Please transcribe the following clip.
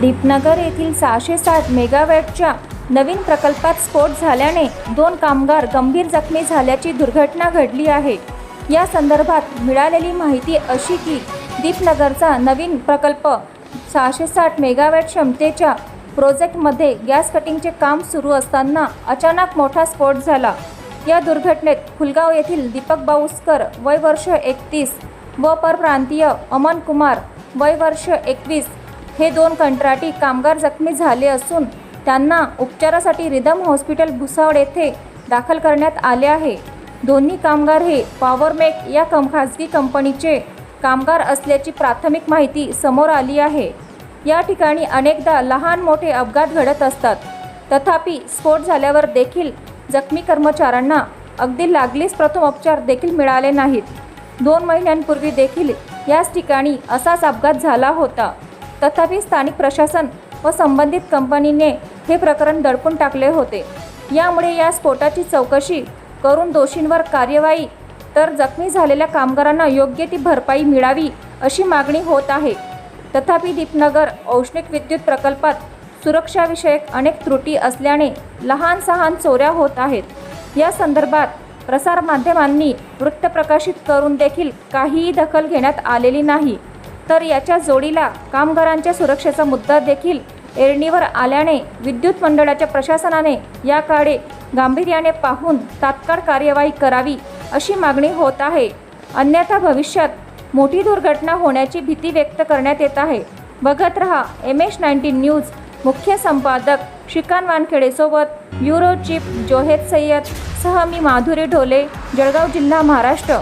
दीपनगर येथील सहाशे साठ मेगावॅटच्या नवीन प्रकल्पात स्फोट झाल्याने दोन कामगार गंभीर जखमी झाल्याची दुर्घटना घडली आहे. या संदर्भात मिळालेली माहिती अशी की दीपनगरचा नवीन प्रकल्प सहाशे साठ मेगावॅट क्षमतेच्या प्रोजेक्टमध्ये गॅस कटिंगचे काम सुरू असताना अचानक मोठा स्फोट झाला. या दुर्घटनेत फुलगाव येथील दीपक बाऊसकर वय वर्ष एकतीस व परप्रांतीय अमन कुमार वय वर्ष एकवीस हे दोन कंत्राटी कामगार जखमी झाले असून त्यांना उपचारासाठी रिदम हॉस्पिटल भुसावळ येथे दाखल करण्यात आले आहे. दोन्ही कामगार हे पॉवरमेक या कम खाजगी कंपनीचे कामगार असल्याची प्राथमिक माहिती समोर आली आहे. या ठिकाणी अनेकदा लहान मोठे अपघात घडत असतात. तथापि स्फोट झाल्यावर देखील जखमी कर्मचाऱ्यांना अगदी लागलीच प्रथम उपचार देखील मिळाले नाहीत. दोन महिन्यांपूर्वी देखील याच ठिकाणी असाच अपघात झाला होता. तथापि स्थानिक प्रशासन व संबंधित कंपनीने हे प्रकरण दडपून टाकले होते. यामुळे या स्फोटाची चौकशी करून दोषींवर कार्यवाही तर जखमी झालेल्या कामगारांना योग्य ती भरपाई मिळावी अशी मागणी होत आहे. तथापि दीपनगर औष्णिक विद्युत प्रकल्पात सुरक्षाविषयक अनेक त्रुटी असल्याने लहान सहान चोऱ्या होत आहेत. या संदर्भात प्रसारमाध्यमांनी वृत्त प्रकाशित करून देखील काहीही दखल घेण्यात आलेली नाही. तर याच्या जोडीला कामगारांच्या सुरक्षेचा मुद्दा देखील एरणीवर आल्याने विद्युत मंडळाच्या प्रशासनाने याकडे गांभीर्याने पाहून तात्काळ कार्यवाही करावी अशी मागणी होत आहे. अन्यथा भविष्यात मोठी दुर्घटना होण्याची भीती व्यक्त करण्यात येत आहे. बघत रहा एम एच नाईन्टीन न्यूज मुख्य संपादक श्रीकांत वानखेडेसोबत ब्युरो चीफ जोहेद सय्यद. सह मी माधुरी ढोले जळगाव जिल्हा महाराष्ट्र.